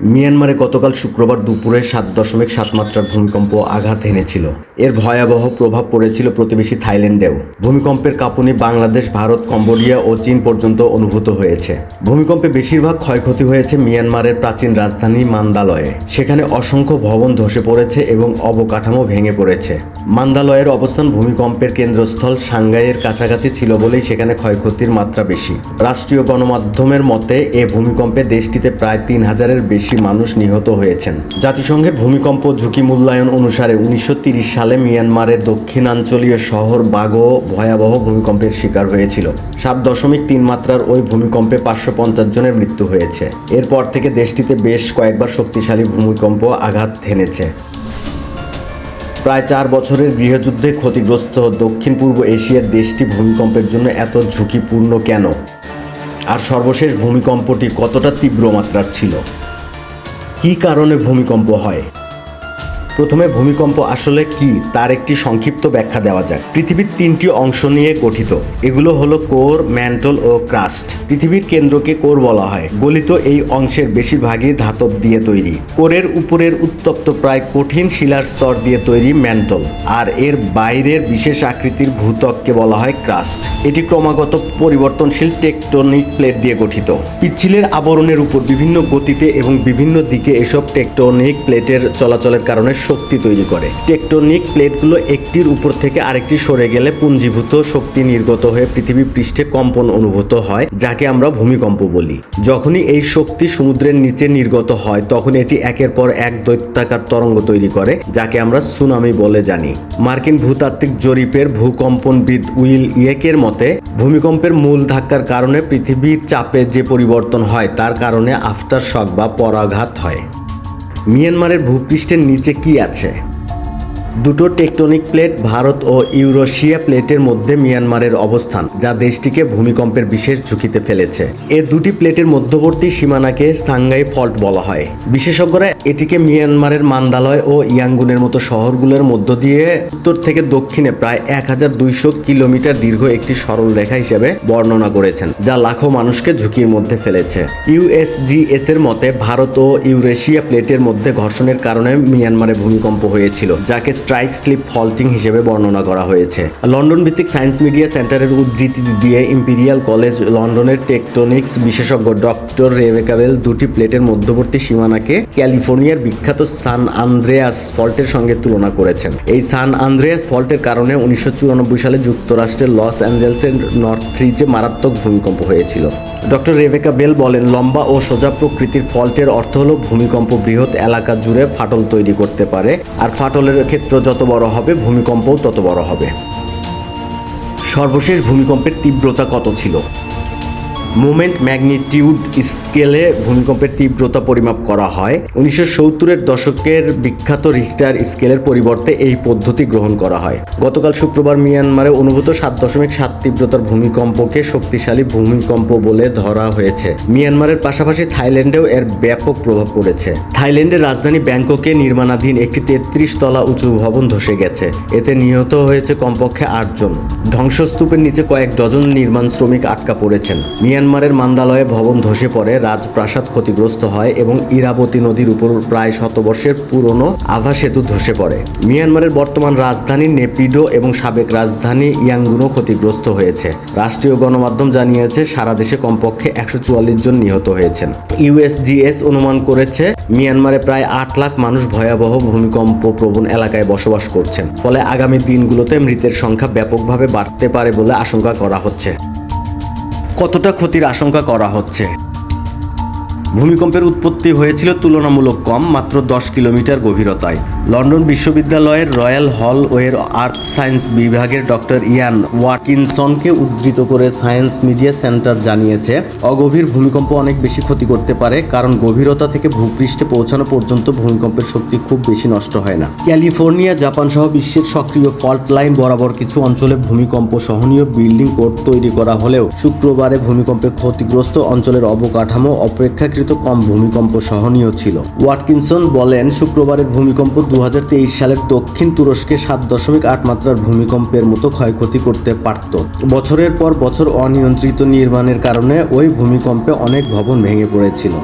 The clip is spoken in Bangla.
মিয়ানমারে গতকাল শুক্রবার দুপুরে সাত দশমিক সাত মাত্রার ভূমিকম্প আঘাত এনেছিল। এর ভয়াবহ প্রভাব পড়েছিল প্রতিবেশী থাইল্যান্ডেও। ভূমিকম্পের কাঁপুনি বাংলাদেশ, ভারত, কম্বোডিয়া ও চীন পর্যন্ত অনুভূত হয়েছে। ভূমিকম্পে বেশিরভাগ ক্ষয়ক্ষতি হয়েছে মিয়ানমারের প্রাচীন রাজধানী মান্দালয়ে। সেখানে অসংখ্য ভবন ধসে পড়েছে এবং অবকাঠামো ভেঙে পড়েছে। মান্দালয়ের অবস্থান ভূমিকম্পের কেন্দ্রস্থল সাংঘাইয়ের কাছাকাছি ছিল বলেই সেখানে ক্ষয়ক্ষতির মাত্রা বেশি। রাষ্ট্রীয় গণমাধ্যমের মতে, এ ভূমিকম্পে দেশটিতে প্রায় তিন হাজারের বেশি মানুষ নিহত হয়েছেন। জাতিসংঘের ভূমিকম্প ঝুঁকি মূল্যায়ন অনুসারে উনিশশো সালে মিয়ানমারের দক্ষিণাঞ্চলীয় শহর বাগো ভয়াবহ ভূমিকম্পের শিকার হয়েছিল। সাত দশমিক তিন মাত্রার ওই ভূমিকম্পে পাঁচশো পঞ্চাশ জনের মৃত্যু হয়েছে। এরপর থেকে দেশটিতে বেশ কয়েকবার শক্তিশালী ভূমিকম্প আঘাত হেনেছে। প্রায় চার বছরের গৃহযুদ্ধে ক্ষতিগ্রস্ত দক্ষিণ পূর্ব এশিয়ার দেশটি ভূমিকম্পের জন্য এত ঝুঁকিপূর্ণ কেন? আর সর্বশেষ ভূমিকম্পটি কতটা তীব্র মাত্রার ছিল? কী কারণে ভূমিকম্প হয়? প্রথমে ভূমিকম্প আসলে কি, তার একটি সংক্ষিপ্ত ব্যাখ্যা দেওয়া যাক। পৃথিবীর তিনটি অংশ নিয়ে গঠিত। এগুলো হলো কোর, ম্যান্টল ও ক্রাস্ট। পৃথিবীর কেন্দ্রকে কোর বলা হয়। গলিত এই অংশের বেশিরভাগই ধাতব দিয়ে তৈরি। কোরের উপরের উত্তপ্ত প্রায় কঠিন শিলার স্তর দিয়ে তৈরি ম্যান্টল। আর এর বাইরের বিশেষ আকৃতির ভূত্বককে বলা হয় ক্রাস্ট। এটি ক্রমাগত পরিবর্তনশীল টেকটনিক প্লেট দিয়ে গঠিত। পিচ্ছিলের আবরণের উপর বিভিন্ন গতিতে এবং বিভিন্ন দিকে এসব টেকটনিক প্লেটের চলাচলের কারণে শক্তি তৈরি করে। টেকটনিক প্লেটগুলো একটির উপর থেকে আরেকটি সরে গেলে পুঞ্জীভূত শক্তি নির্গত হয়ে পৃথিবী পৃষ্ঠে কম্পন অনুভূত হয়, যাকে আমরা ভূমিকম্প বলি। যখনই এই শক্তি সমুদ্রের নিচে নির্গত হয়, তখন এটি একের পর এক দৈত্যাকার তরঙ্গ তৈরি করে, যাকে আমরা সুনামি বলে জানি। মার্কিন ভূতাত্ত্বিক জরিপের ভূকম্পনবিদ উইল ইয়েকের মতে, ভূমিকম্পের মূল ধাক্কার কারণে পৃথিবীর চাপে যে পরিবর্তন হয়, তার কারণে আফটার শক বা পরাঘাত হয়। মিয়ানমারের ভূপৃষ্ঠের নিচে কি আছে? দুটো টেকটনিক প্লেট ভারত ও ইউরোশিয়া প্লেটের মধ্যে মিয়ানমারের অবস্থান, যা দেশটিকে ভূমিকম্পের বিশেষ ঝুঁকিতে ফেলেছে। এ দুটি প্লেটের মধ্যবর্তী সীমানাকে সাংঘাই ফল্ট বলা হয়। বিশেষজ্ঞরা এটিকে মিয়ানমারের মান্দালয় ও ইয়াঙ্গুনের মতো শহরগুলোর মধ্য দিয়ে উত্তর থেকে দক্ষিণে প্রায় এক হাজার দুইশো কিলোমিটার দীর্ঘ একটি সরল রেখা হিসেবে বর্ণনা করেছেন, যা লাখো মানুষকে ঝুঁকির মধ্যে ফেলেছে। ইউএসজিএস এর মতে, ভারত ও ইউরেশিয়া প্লেটের মধ্যে ঘর্ষণের কারণে মিয়ানমারে ভূমিকম্প হয়েছিল, যাকে স্ট্রাইক স্লিপ ফল্টিং হিসেবে বর্ণনা করা হয়েছে। লন্ডন ভিত্তিক সায়েন্স মিডিয়া সেন্টারের উদ্ধৃতি দিয়ে ইম্পিরিয়াল কলেজ লন্ডনের টেকটোনিক্স বিশেষজ্ঞ ডক্টর রেবেকাবেল দুটি প্লেটের মধ্যবর্তী সীমানাকে ক্যালিফোর্নিয়ার বিখ্যাত সান আন্দ্রেয়াস ফল্টের সঙ্গে তুলনা করেছেন। এই সান আন্দ্রেয়াস ফল্টের কারণে উনিশশো চুরানব্বই সালে যুক্তরাষ্ট্রের লস অ্যাঞ্জেলসের নর্থ থ্রিজে মারাত্মক ভূমিকম্প হয়েছিল। ডক্টর রেবেকা বেল বলেন, লম্বা ও সোজা প্রকৃতির ফল্টের অর্থ হলো ভূমিকম্প বৃহৎ এলাকা জুড়ে ফাটল তৈরি করতে পারে, আর ফাটলের ক্ষেত্র যত বড় হবে ভূমিকম্পও তত বড় হবে। সর্বশেষ ভূমিকম্পের তীব্রতা কত ছিল? মোমেন্ট ম্যাগনিটিউড স্কেলে ভূমিকম্পের তীব্রতা পরিমাপ করা হয়। উনিশশো সত্তরের দশকের বিখ্যাত রিক্টার স্কেলের পরিবর্তে এই পদ্ধতি গ্রহণ করা হয়। গতকাল শুক্রবার মিয়ানমারে অনুভূত সাত দশমিক সাত তীব্রতার ভূমিকম্পকে শক্তিশালী ভূমিকম্প বলে ধরা হয়েছে। মিয়ানমারের পাশাপাশি থাইল্যান্ডেও এর ব্যাপক প্রভাব পড়েছে। থাইল্যান্ডের রাজধানী ব্যাংককে নির্মাণাধীন একটি তেত্রিশ তলা উঁচু ভবন ধসে গেছে। এতে নিহত হয়েছে কমপক্ষে আটজন। ধ্বংসস্তূপের নিচে কয়েক ডজন নির্মাণ শ্রমিক আটকা পড়েছেন। মিয়ানমারের মান্দালয়ে ভবন ধসে পড়ে, রাজপ্রাসাদ ক্ষতিগ্রস্ত হয় এবং ইরাবতী নদীর উপর প্রায় শতবর্ষের পুরনো আভা সেতু ধসে পড়ে। মিয়ানমারের বর্তমান রাজধানী নেপিডো এবং সাবেক রাজধানী ইয়াঙ্গুনও ক্ষতিগ্রস্ত হয়েছে। রাষ্ট্রীয় গণমাধ্যম জানিয়েছে, সারা দেশে কমপক্ষে একশো চুয়াল্লিশ জন নিহত হয়েছেন। ইউএসজিএস অনুমান করেছে, মিয়ানমারে প্রায় আট লাখ মানুষ ভয়াবহ ভূমিকম্প প্রবণ এলাকায় বসবাস করছেন। ফলে আগামী দিনগুলোতে মৃতের সংখ্যা ব্যাপকভাবে বাড়তে পারে বলে আশঙ্কা করা হচ্ছে। কতটা ক্ষতির আশঙ্কা করা হচ্ছে? ভূমিকম্পের উৎপত্তি হয়েছিল তুলনামূলক কম, মাত্র দশ কিলোমিটার গভীরতায়। লন্ডন বিশ্ববিদ্যালয়ের রয়্যাল হল ওয়ের আর্থ সায়েন্স বিভাগের ডক্টর ইয়ান ওয়াটকিনসনকে উদ্ধৃত করে সায়েন্স মিডিয়া সেন্টার জানিয়েছে, অগভীর ভূমিকম্প অনেক বেশি ক্ষতি করতে পারে, কারণ গভীরতা থেকে ভূপৃষ্ঠে পৌঁছানো পর্যন্ত ভূমিকম্পের শক্তি খুব বেশি নষ্ট হয় না। ক্যালিফোর্নিয়া, জাপান সহ বিশ্বের সক্রিয় ফল্ট লাইন বরাবর কিছু অঞ্চলে ভূমিকম্প সহনীয় বিল্ডিং কোড তৈরি করা হলেও শুক্রবারে ভূমিকম্পে ক্ষতিগ্রস্ত অঞ্চলের অবকাঠামো অপেক্ষাকৃত কম ভূমিকম্প সহনীয় ছিল। ওয়াটকিনসন বলেন, শুক্রবারের ভূমিকম্প দু হাজার তেইশ সালের দক্ষিণ তুরস্কে সাত দশমিক আট মাত্রার ভূমিকম্পের মতো ক্ষয়ক্ষতি করতে পারত। বছরের পর বছর অনিয়ন্ত্রিত নির্মাণের কারণে ওই ভূমিকম্পে অনেক ভবন ভেঙে পড়েছিল।